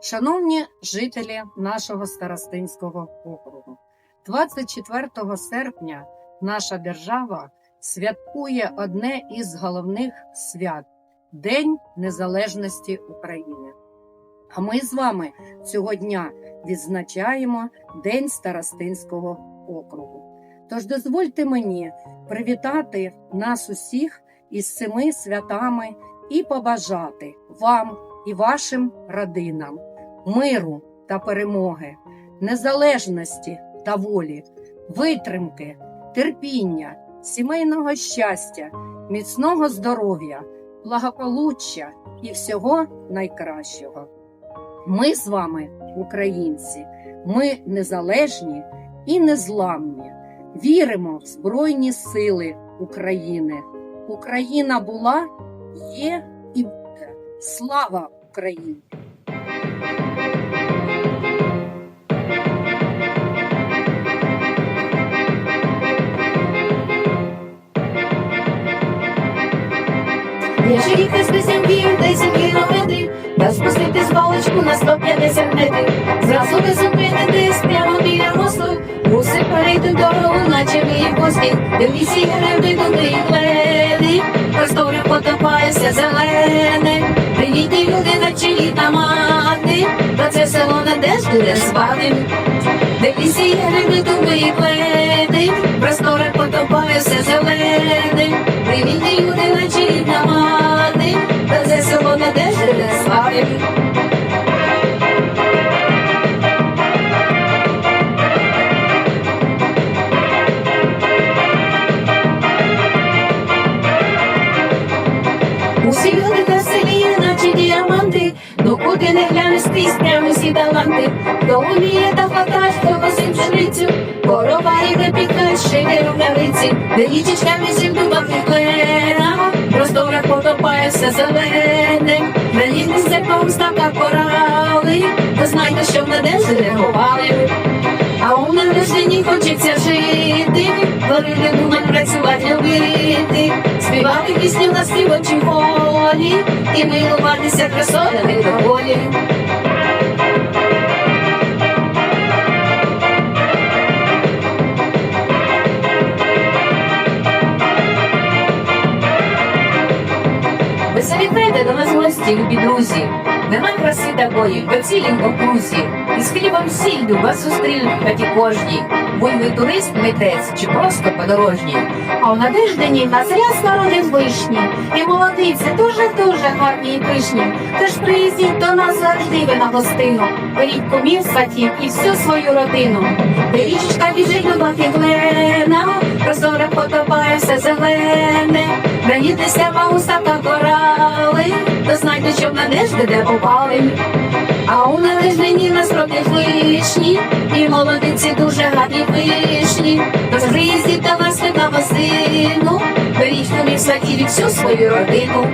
Шановні жителі нашого старостинського округу, 24 серпня наша держава святкує одне із головних свят День Незалежності України. А ми з вами цього дня відзначаємо День Старостинського округу. Тож дозвольте мені привітати нас усіх із цими святами і побажати вам і вашим родинам миру та перемоги, незалежності та волі, витримки, терпіння, сімейного щастя, міцного здоров'я, благополуччя і всього найкращого. Ми з вами, українці, ми незалежні і незламні. Віримо в Збройні Сили України. Україна була, є і буде. Слава Україні! Якщо їхати з Безінків 10 кілометрів, та спуститись балочку на 150 метрів, зразу не зупинитись прямо біля мосту, муси перейти дорогу, наче в гості, де в лісі гриби дуби леди, простори потопається зелене, привітні люди на чилі та мати, та це село не десь буде спати, де в лісі гриби дуби леди, простори потопається зелене, привітні люди на чилі та мати, та це село не десь буде спати. Усі люди не глянеш прямо всі таланти. Хто вміє та хватать, хто косить пшеницю, корова йде пікать, йде рукавиці, де річечка вісім дубах і простора потопає все зелене, країни з зерком ставка корали, ви знаєте, що в надежди не ховали. А у народженні хочеться жити, творити, думать, працювати, любити, співати пісню на співочій волі і милуватися красотами на Веселі гості, любі друзі. Нема краси такої, в цілім окрузі. І з хлібом сіллю вас зустрінуть в хаті кожній. Ви турист, митець чи просто подорожній. А в Надеждині нас ряд народив вишні. І молодиці дуже-дуже гарні і пишні. Тож приїздіть до нас завжди ви на гостину. Беріть кумів, сватів і всю свою родину. Де річечка біжить люба фіглена, прозоре потопає все зелене. Наїдеся мауса та корали, надежди де попали. А у належнині нас вишні, і молодиці дуже гарні вишні. Тож приїздіть до нас на гостину, беріть кумів, садів всю свою родину.